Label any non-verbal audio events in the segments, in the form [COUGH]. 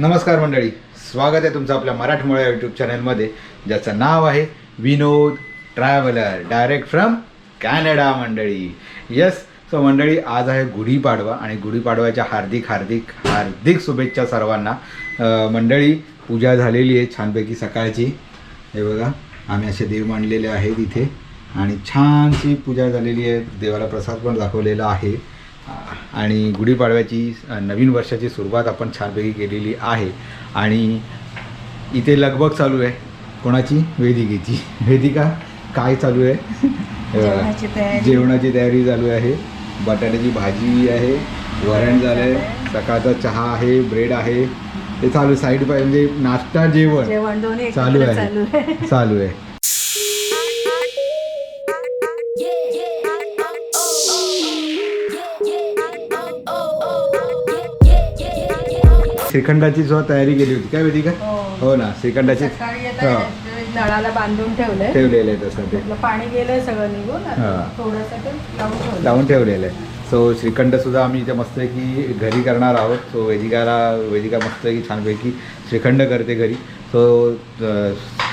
नमस्कार मंडळी स्वागत आहे तुमचं आपल्या मराठमोळ्या यूट्यूब चॅनलमध्ये ज्याचं नाव आहे Vinod traveller direct from Canada मंडळी. येस सो मंडळी आज आहे गुढीपाडवा आणि गुढीपाडव्याच्या हार्दिक हार्दिक हार्दिक शुभेच्छा सर्वांना. मंडळी पूजा झालेली आहे छानपैकी सकाळची. हे बघा आम्ही असे देव मांडलेले आहेत इथे. आणि छानशी पूजा झालेली आहे. देवाला प्रसाद पण दाखवलेला आहे. आणि गुढीपाडव्याची नवीन वर्षाची सुरुवात आपण छानपैकी केलेली आहे. आणि इथे लगबग चालू आहे. कोणाची? वेदिकेची. वेदिका काय चालू आहे. [LAUGHS] जेवणाची तयारी. चालू आहे. बटाट्याची भाजी आहे. वरण झालं आहे सकाळचा चहा आहे ब्रेड आहे. ते चालू साईड बाय म्हणजे नाश्ता जेवण. चालू आहे. चालू आहे. श्रीखंडाची सुद्धा तयारी केली होती. काय वेदिका हो. हो ना श्रीखंडाची नळाला बांधून ठेवलंय. ठेवलेलं आहे तसं ते. पाणी गेलंय सगळं निघून लावून ठेवलं लावून ठेवलेलं आहे. सो श्रीखंड सुद्धा आम्ही इथे मस्त की घरी करणार आहोत. सो वेदिकाला वेदिका मस्त की छानपैकी श्रीखंड करते घरी. सो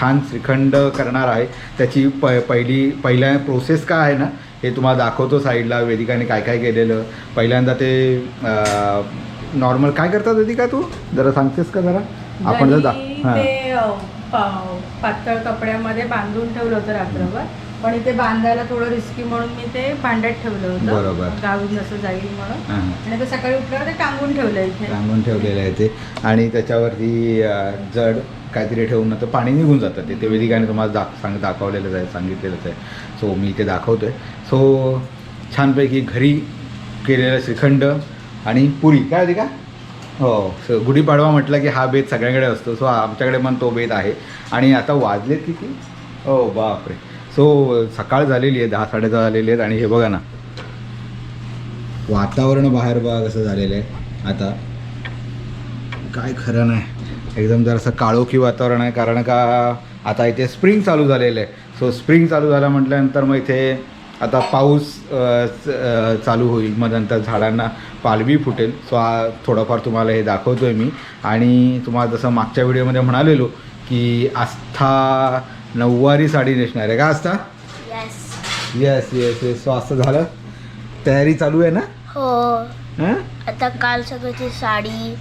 छान श्रीखंड करणार आहे. त्याची प पहिली पहिल्या प्रोसेस काय आहे ना हे तुम्हाला दाखवतो साईडला वेदिकाने काय काय केलेलं. पहिल्यांदा ते नॉर्मल काय करतात वेदिका तू? जरा सांगतेस का जरा? आपण जर ते पा- पातळ कपड्यामध्ये बांधून ठेवलं होतं रात्रभर. पण इथे बांधायला थोडं रिस्की म्हणून मी ते भांड्यात ठेवलं होतं. बरोबर. गाळून जसं जाईल म्हणून. हां. आणि ते सकाळी उठल्यावर ते टांगून ठेवलं इथे. रांगून ठेवलेलं आहे ते. आणि त्याच्यावरती अ, जड काहीतरी ठेवून तर पाणी निघून जातं. ते वेदिकाने तुम्हाला दाख सांग दाखवलेलंच आहे सांगितलेलंच आहे. सो मी ते दाखवतो आहे सो छानपैकी घरी केलेलं श्रीखंड आणि पुरी. काय होती का? हो सो गुढीपाडवा म्हटलं की हा बेत सगळ्यांकडे असतो. सो आमच्याकडे पण तो बेत आहे. आणि आता वाजलेत किती? हो बापरे. सो सकाळ झालेली आहे दहा साडेदहा झालेली आहेत. आणि हे बघा ना वातावरण बाहेर बघा कसं झालेलं आहे. आता काय खरं नाही. एकदम जरासं काळोखी वातावरण आहे. कारण का आता इथे स्प्रिंग चालू झालेलं आहे. सो स्प्रिंग चालू झालं म्हटल्यानंतर मग इथे आता पाऊस च- चालू होईल. मग नंतर झाडांना पालवी फुटेल. सो हा थोडंफार तुम्हाला हे दाखवतो आहे मी. आणि तुम्हाला जसं मागच्या व्हिडिओमध्ये म्हणालेलो की आस्था नऊवारी साडी नेसणार आहे का Aastha? Yes yes yes so असं झालं. तयारी चालू आहे ना? हो. हां? आता काल सगळं ती साडी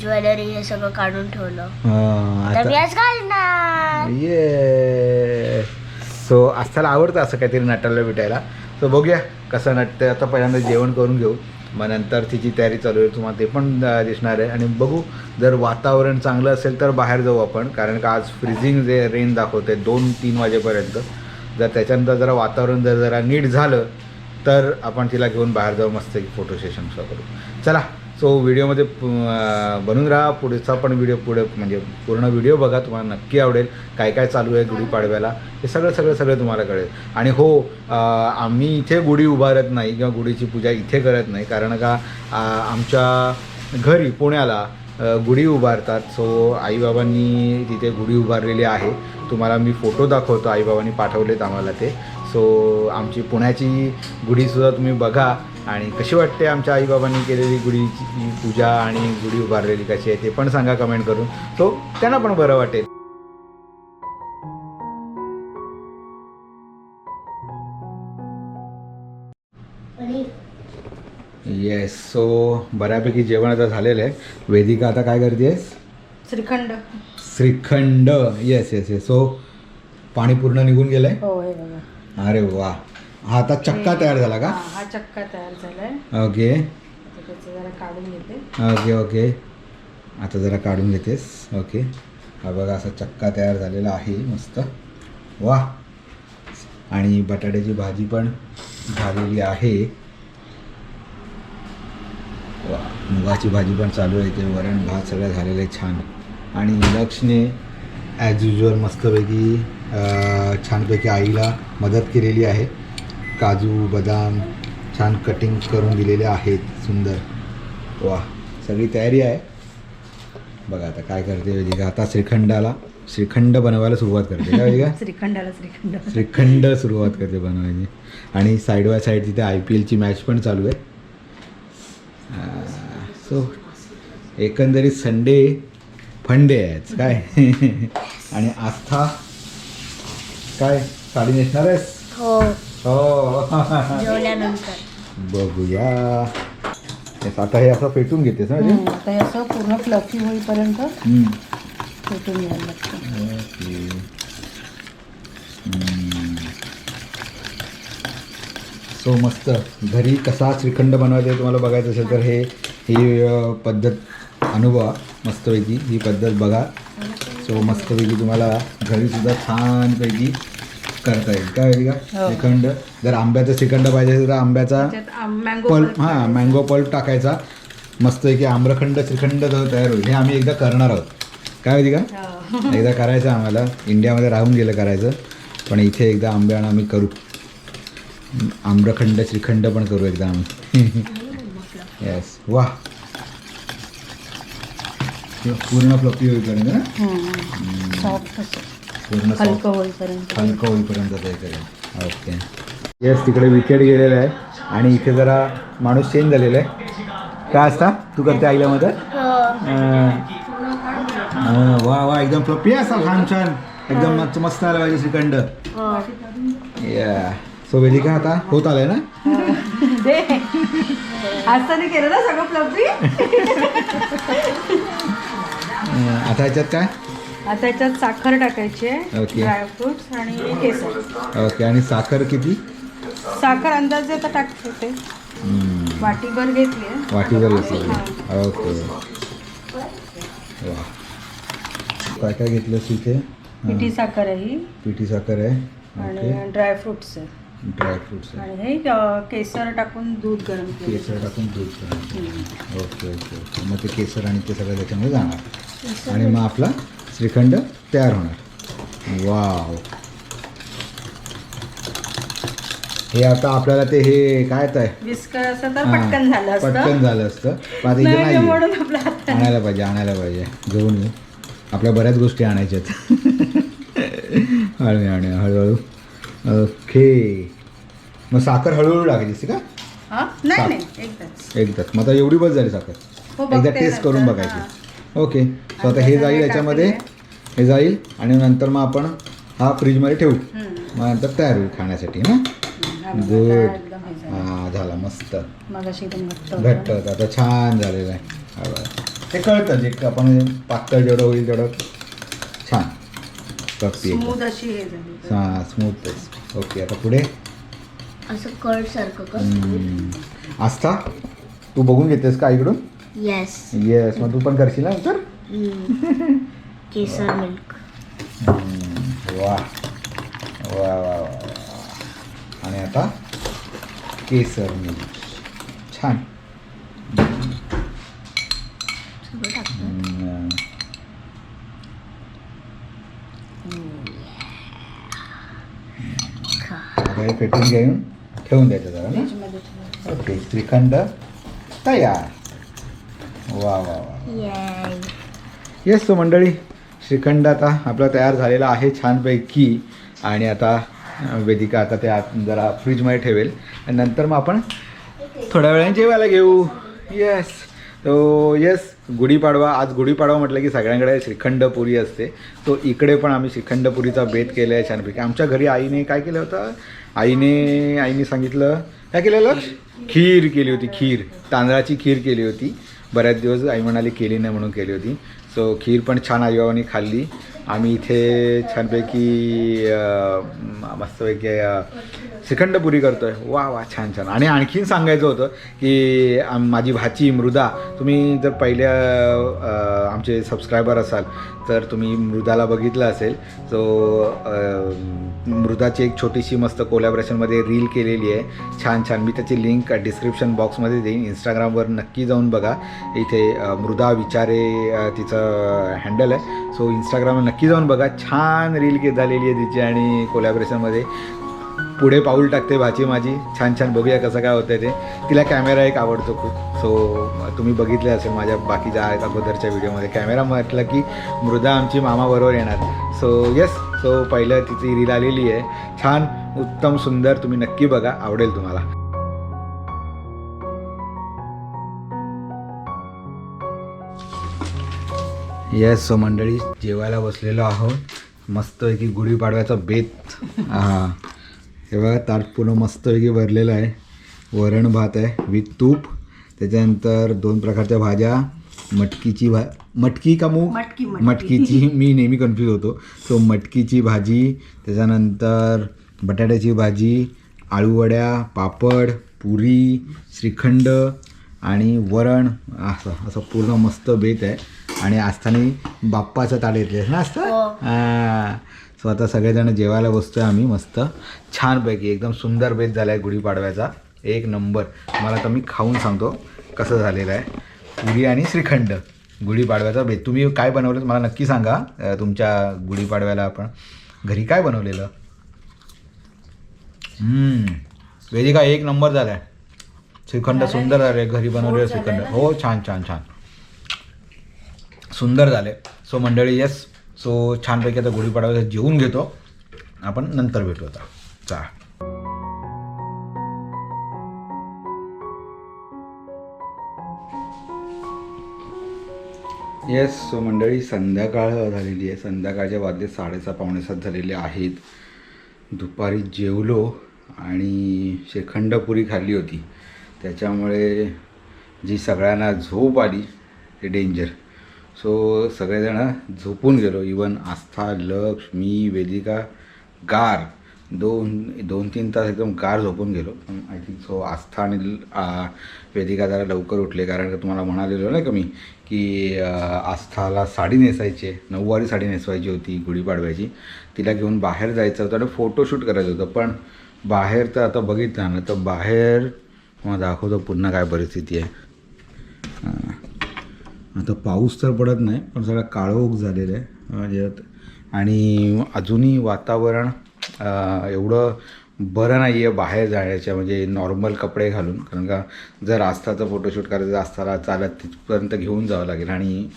ज्वेलरी हे सगळं काढून ठेवलं. ये सो आस्थाला आवडतं असं काहीतरी नटायला भेटायला तर बघूया कसं नटतं आता पहिल्यांदा जेवण करून घेऊ. मग नंतर तिची तयारी चालू आहे तुम्हाला ते पण दिसणार आहे. आणि बघू जर वातावरण चांगलं असेल तर बाहेर जाऊ आपण. कारण का आज फ्रीजिंग जे रेन दाखवते दोन तीन वाजेपर्यंत. जर त्याच्यानंतर जरा वातावरण जर जरा नीट झालं तर आपण तिला घेऊन बाहेर जाऊ मस्त की फोटो सेशन करू. चला सो व्हिडिओमध्ये बनून राहा. पुढचा पण व्हिडिओ पुढे म्हणजे पूर्ण व्हिडिओ बघा. तुम्हाला नक्की आवडेल. काय काय चालू आहे गुढीपाडव्याला हे सगळं सगळं सगळं तुम्हाला कळेल. आणि हो आम्ही इथे गुढी उभारत नाही किंवा गुढीची पूजा इथे करत नाही. कारण का आमच्या घरी पुण्याला गुढी उभारतात. सो आईबाबांनी तिथे गुढी उभारलेली आहे. तुम्हाला मी फोटो दाखवतो. आईबाबांनी पाठवलेत आम्हाला ते. सो आमची पुण्याची गुढीसुद्धा तुम्ही बघा. आणि कशी वाटते आमच्या आईबाबांनी केलेली गुढीची पूजा आणि गुढी उभारलेली कशी आहे ते पण सांगा कमेंट करून. सो त्यांना पण बरं वाटेल. येस सो बऱ्यापैकी जेवण आता झालेलं आहे. वेदिका आता काय करतेस shrikhand. Shrikhand. Yes yes yes so पाणी पूर्ण निघून गेलंय? बघा अरे वा. हा आता चक्का तयार झाला का? हा, हा चक्का तयार झालाय. ओके. आता त्याचं जरा काढून घेते. Okay okay. आता जरा काढून घेतेस. ओके. हा बघा असा चक्का तयार झालेला आहे मस्त. वा. आणि बटाट्याची भाजी पण झालेली आहे. वा मुगाची भाजी पण चालू आहे ते वरण भात सगळं झालेलं आहे छान. आणि लक्षने ॲज युजल मस्तपैकी छानपैकी आईला मदत केलेली आहे. काजू बदाम छान कटिंग करून दिलेले आहेत. सुंदर. वा सगळी तयारी आहे. बघा आता काय करते वेदिका? आता श्रीखंडाला श्रीखंड बनवायला सुरुवात करते का वेदिका? [LAUGHS] श्रीखंडाला श्रीखंड. श्रीखंड सुरुवात करते बनवायची. आणि साईड बाय साईड तिथे आय पी एलची मॅच पण चालू आहे. सो एकंदरीत संडे फंडे आहेत काय? [LAUGHS] आणि आस्था काय? साडी नेसणार आहेस? हो. हो. जेवल्यानंतर. बघूया. तेच आता हे असं पेटून घेतेस ना हम्म, आता हे असं पूर्ण फ्लफी होईपर्यंत हम्म. फेटून घ्यायला लागतं. ओके. हम्म. सो मस्त. घरी कसा श्रीखंड बनवायचा तुम्हाला बघायचं असेल तर हे ही अ, पद्धत अनुभवा मस्तपैकी ही पद्धत बघा. सो मस्तपैकी तुम्हाला घरीसुद्धा छानपैकी करता येईल. काय होईल का? हो. श्रीखंड. जर आंब्याचं श्रीखंड पाहिजे तर आंब्याचा पल्प हां मँगो पल्प टाकायचा. मस्त की आम्रखंड श्रीखंड तयार होईल. हे आम्ही एकदा करणार आहोत. काय होती का? [LAUGHS] एकदा करायचं आम्हाला. इंडियामध्ये राहून गेलं करायचं. पण इथे एकदा आंब्यानं आम्ही करू. आम्रखंड श्रीखंड पण करू एकदा आम्ही. [LAUGHS] येस वा पूर्ण फ्लपी होईपर्यंत ना सॉफ्ट असं. पूर्ण. हलकं होईपर्यंत. हलकं होईपर्यंत ते करेल ओके. येस तिकडे विकेट गेलेलं आहे आणि इथे जरा माणूस चेंज झालेला आहे. काय असता? तू करते आईला मदत? हो. अं, वा वा एकदम फ्लपी असा छान छान एकदम मस्त मस्त आला पाहिजे श्रीखंड. हो. या सो वेदिका आता? होत आलंय ना? तर केलं ना सगळं फ्लफी [LAUGHS] आता ह्याच्यात काय? आता याच्यात साखर टाकायची आहे ओके. ड्रायफ्रुट्स आणि केसर. ओके आणि साखर किती? साखर अंदाजे आता टाकते ते हम्म, वाटीभर घेतली आहे. वाटीवर घेतली ओके. वा. काय काय घेतलंस इथे? पिठी साखर आहे ही. पिठी साखर आहे. ओके. आणि ड्रायफ्रुट्स आहे. ड्रायफ्रुट्स आहे. आणि हे अ, केसर टाकून दूध गरम केलं. केसर टाकून दूध करायचं ओके ओके ओके. मग ते केसर आणि ते सगळं त्याच्यामध्ये जाणार. आणि मग आपला श्रीखंड तयार होणार. वाव. हे आता आपल्याला ते हे काय तर पटकन झालं असतं. आणायला पाहिजे आणायला पाहिजे. घेऊन येऊ आपल्या बऱ्याच गोष्टी आणायच्यात हळू [LAUGHS] आणूया हळूहळू. ओके. मग साखर हळूहळू टाकायची का? हा? नाही नाही. एकदाच. एकदाच. मग आता एवढी बस झाली साखर. हो, एकदा टेस्ट करून बघायची. ओके. सो आता हे जाईल याच्यामध्ये. हे जाईल आणि नंतर मग आपण हा फ्रीजमध्ये ठेवू. मग नंतर तयार होईल खाण्यासाठी ना हा एकदम हे झालं. मस्त. घट्ट आता छान झालेलं आहे. ते कळतं जे आपण पातळ जेवढं होईल तेवढं छान. हे स्मूथ ओके आता पुढे? असं कर्ड सारखं. आस्था तू बघून घेतेस का इकडून? येस येस मग तू पण करशील ना तर केसर मिल्क वा. वा वा वा. आणि आता केसर मिल्क छान. सगळं टाक हम्म. आता हे फेटून घेऊन ठेवून द्यायचं जरा ना ठेवा. ओके श्रीखंड तयार. वा वा. येस तो मंडळी श्रीखंड आता आपला तयार झालेला आहे छानपैकी. आणि आता वेदिका आता ते आत जरा फ्रीजमध्ये ठेवेल. आणि नंतर मग आपण थोड्या वेळाने जेवायला घेऊ. येस तो येस गुढीपाडवा. आज गुढीपाडवा म्हटलं की सगळ्यांकडे श्रीखंड पुरी असते. तो इकडे पण आम्ही श्रीखंड पुरीचा बेत केला आहे छानपैकी. आमच्या घरी आईने काय केलं होतं? आईने आईने सांगितलं. काय केलेलं खीर केली होती खीर. तांदळाची खीर केली होती. बऱ्याच दिवस आई म्हणाली केली नाही म्हणून केली होती. सो खीर पण छान आईबाबांनी खाल्ली. आम्ही इथे छानपैकी मस्तपैकी अं, श्रीखंडपुरी करतोय. वा वा छान छान. आणि आणखीन सांगायचं होतं की आम- माझी भाची मृदा तुम्ही जर पहिल्या आमचे सबस्क्रायबर असाल तर तुम्ही मृदाला बघितलं असेल. सो मृदाची एक छोटीशी मस्त कोलॅबरेशनमध्ये रील केलेली आहे. छान छान. मी त्याची लिंक डिस्क्रिप्शन बॉक्समध्ये देईन. इंस्टाग्रामवर नक्की जाऊन बघा. इथे मृदा विचारे तिचं हँडल आहे. सो इंस्टाग्रामवर नक्की जाऊन बघा. छान रील के झालेली आहे तिची आणि कोलॅबरेशनमध्ये पुढे पाऊल टाकते भाची माझी. छान छान. बघूया कसं काय होतं ते. तिला कॅमेरा एक आवडतो खूप. सो तुम्ही बघितले असेल माझ्या बाकीच्या अगोदरच्या व्हिडिओमध्ये कॅमेरा म्हटलं की मृदा आमची मामाबरोबर येणार. सो येस सो पहिलं तिची रील आलेली आहे. छान उत्तम सुंदर. तुम्ही नक्की बघा. आवडेल तुम्हाला. येस सो मंडळी जेवायला बसलेलो आहोत. मस्तपैकी गुढीपाडव्याचा बेत. हा. हे बघा ताट पूर्ण मस्तपैकी भरलेलं आहे. वरण भात आहे विथ तूप. त्याच्यानंतर दोन प्रकारच्या भाज्या. मटकीची भा मटकी का मूग? मटकी मटकी. मटकीची. मी नेहमी कन्फ्यूज होतो. सो मटकीची भाजी. त्याच्यानंतर बटाट्याची भाजी आळूवड्या पापड पुरी श्रीखंड आणि वरण. असं असं पूर्ण मस्त बेत आहे. आणि आस्थाने बाप्पाचं ताट येतले ना आस्था? हो. हां. सो आता सगळेजण जेवायला बसतोय आम्ही मस्त. छानपैकी एकदम सुंदर बेत झाला आहे गुढीपाडव्याचा. एक नंबर. मला तर मी खाऊन सांगतो कसं झालेलं आहे. पुरी आणि श्रीखंड. गुढीपाडव्याचा बेत. तुम्ही काय बनवलं मला नक्की सांगा. तुमच्या गुढीपाडव्याला आपण घरी काय बनवलेलं. वेदिका एक नंबर झाला आहे श्रीखंड सुंदर झाले घरी बनवलेलं श्रीखंड. हो छान छान छान. सुंदर झाले. सो मंडळी येस सो छानपैकी आता गुढीपाडव्याचं जेवून घेतो. आपण नंतर भेटू आता. चा येस सो मंडळी संध्याकाळ झालेली आहे. संध्याकाळच्या वादले साडेसहा पावणेसात झालेले आहेत. दुपारी जेवलो आणि श्रीखंडपुरी खाल्ली होती. त्याच्यामुळे जी सगळ्यांना झोप आली ते डेंजर सो सगळेजण झोपून गेलो. इवन आस्था लक्ष मी वेदिका गार दोन दोन तीन तास एकदम गार झोपून गेलो. आय थिंक सो आस्था आणि वेदिका जरा लवकर उठले. कारण का तुम्हाला म्हणालेलो नाही का मी की आस्थाला साडी नेसायची. आहे नऊवारी साडी नेसवायची होती गुढीपाडव्याची तिला घेऊन बाहेर जायचं होतं आणि फोटोशूट करायचं होतं. पण बाहेर तर आता बघितलं ना तर बाहेर मग दाखवतो पुन्हा काय परिस्थिती आहे. आता पाऊस तर पडत नाही पण सगळा काळोख झालेला आहे. म्हणजे आणि अजूनही वातावरण एवढं बरं नाही आहे बाहेर जाण्याच्या म्हणजे नॉर्मल कपडे घालून. कारण का जर आस्थाचं फोटोशूट करायचं असताना चालत तिथपर्यंत घेऊन जावं लागेल. आणि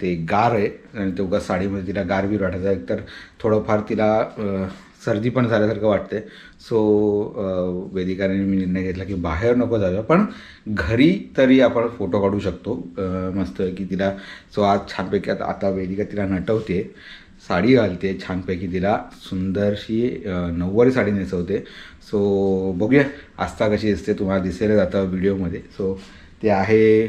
ते गार आहे. आणि तो साडीमध्ये तिला गार बी वाटायचं एकतर थोडंफार तिला सर्दी पण झाल्यासारखं वाटते सो वेदिकाने मी निर्णय घेतला की बाहेर नको जाऊया. पण घरी तरी आपण फोटो काढू शकतो. मस्त की तिला सो आज छानपैकी आता आता वेदिका तिला नटवते. साडी घालते. छानपैकी तिला सुंदरशी नऊवारी साडी नेसवते. सो बघूया. आस्था कशी दिसते तुम्हाला दिसेल जातं व्हिडिओमध्ये. सो ते आहे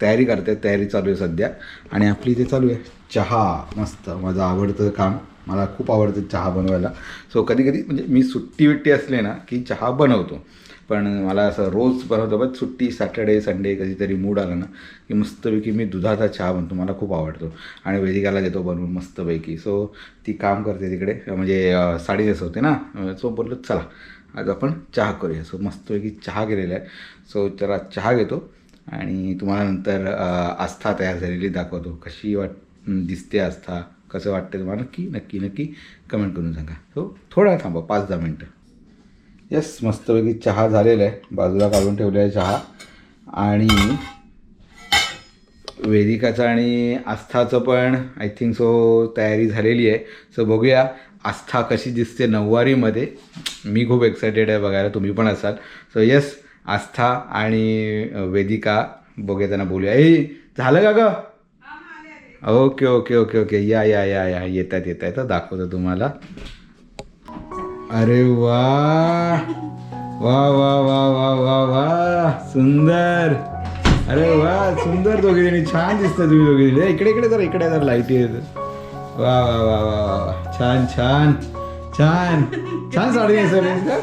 तयारी करते तयारी चालू आहे सध्या. आणि आपली ते चालू आहे. चहा. मस्त. माझं आवडतं काम. मला खूप आवडतं चहा बनवायला. सो कधी कधी म्हणजे मी सुट्टी विट्टी असले ना की चहा बनवतो. पण मला असं रोज बनवतो बघ सुट्टी सॅटर्डे संडे कधीतरी मूड आला ना की मस्तपैकी मी दुधाचा चहा बनतो मला खूप आवडतो. आणि वेदिकाला देतो बनवून मस्तपैकी. सो ती काम करते तिकडे. म्हणजे अं, साडी ना. सो बोललो चला आज आपण चहा करूया. सो मस्तपैकी चहा केलेला आहे. सो जरा चहा घेतो. आणि तुम्हाला नंतर आस्था तयार झालेली दाखवतो. कशी वाट दिसते आस्था. कसं वाटतं तुम्हाला? नक्की नक्की नक्की कमेंट करून सांगा. सो थोडा थांबा पाच दहा मिनटं. येस मस्तपैकी चहा झालेला आहे. बाजूला काढून ठेवलेला आहे चहा. आणि वेदिकाचं आणि आस्थाचं पण आय थिंक सो तयारी झालेली आहे. सो बघूया आस्था कशी दिसते नऊवारीमध्ये. मी खूप एक्सायटेड आहे बघायला तुम्ही पण असाल. सो येस आस्था आणि वेदिका बघूया त्यांना बोलूया. ए झालं का गं? Okay okay okay okay. या या या या. येतात येत आहेत दाखवतो तुम्हाला. अरे वा. वा वा वा वा वा वा. सुंदर. अरे वा सुंदर दोघे जणी छान दिसतात तुम्ही दोघे जणी. इकडे इकडे जरा इकडे जरा लाइट येत. वा वा वा वा वा वा. छान छान. छान. छान साडी नेसवलीस का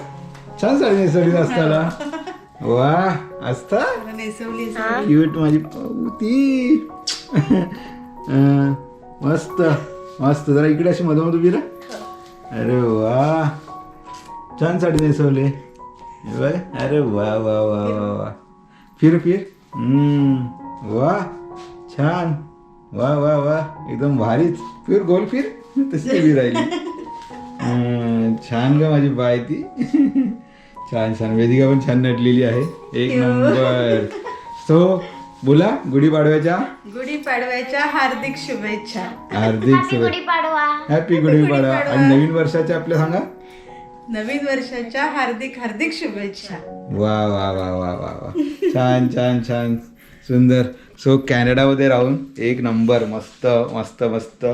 छान साडी नेसवलीस असताना. वा असता? क्यूट माझी. पावती मस्त मस्त. जरा इकडे अशी मधोमध उभी राहा. अरे वा. छान साडी नेसवली. बघ. अरे वा वा वा वा वा. फिर फिर. वा. छान. वा वा वा. एकदम भारीच. फिर गोल फिर. तशी उभी राहिली. छान ग माझी बाय ती. छान छान. वेदिका पण छान नटलेली आहे. एक नंबर. सो बोला गुढीपाडव्याच्या? गुढीपाडव्याच्या हार्दिक शुभेच्छा. हार्दिक शुभे- गुढीपाडवा. हॅपी गुढीपाडवा. आणि नवीन वर्षाच्या आपल्या सांगा? नवीन वर्षाच्या हार्दिक हार्दिक शुभेच्छा. वा वा वा वा वा वा. छान छान छान. सुंदर. सो कॅनडामध्ये राहून एक नंबर. मस्त मस्त मस्त.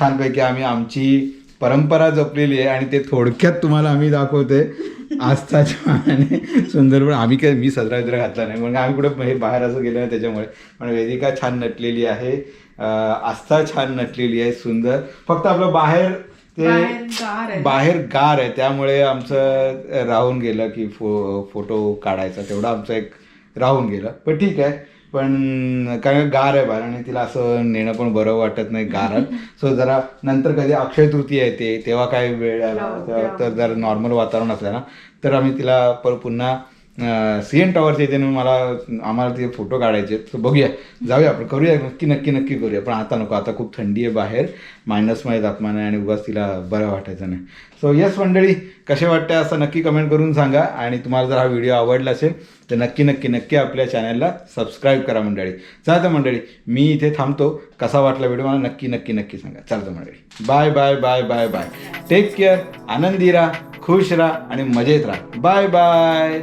छानपैकी आम्ही आमची परंपरा जपलेली आहे आणि ते थोडक्यात तुम्हाला आम्ही दाखवते आस्था छान आणि सुंदर पण आम्ही काय मी सदरा बिदरा घातला नाही. म्हणजे आम्ही कुठे हे बाहेर असं गेलो नाही त्याच्यामुळे. पण वेदिका छान नटलेली आहे. आस्था छान नटलेली आहे सुंदर. फक्त आपलं बाहेर ते. बाहेर गार आहे. त्यामुळे आमचं राहून गेलं की फो फोटो काढायचा तेवढं आमचं एक राहून गेलं. पण ठीक आहे. पण कारण गार आहे बाहेर आणि तिला असं नेणं पण बरं वाटत नाही गारात [LAUGHS] सो जरा नंतर कधी अक्षय तृतीया येते तेव्हा काय वेळ आला हो. तर जर नॉर्मल वातावरण असलं ना तर आम्ही तिला पर पुन्हा सी एन टॉवरच्या इथे मला आम्हाला ते फोटो काढायचे आहेत. तर बघूया. जाऊया आपण. करूया. नक्की नक्की नक्की करूया. पण आता नको. आता खूप थंडी आहे बाहेर. मायनसमध्ये तापमान आहे आणि उगाच तिला बरं वाटायचं नाही. सो येस मंडळी कसे वाटते असं नक्की कमेंट करून सांगा. आणि तुम्हाला जर हा व्हिडिओ आवडला असेल तर नक्की नक्की नक्की आपल्या चॅनलला सबस्क्राईब करा मंडळी. चालतं मंडळी. मी इथे थांबतो. कसा वाटला व्हिडिओ मला नक्की नक्की नक्की सांगा. चालतं मंडळी. Bye bye bye bye bye take care आनंदी राहा खुश राहा आणि मजेत राहा. Bye bye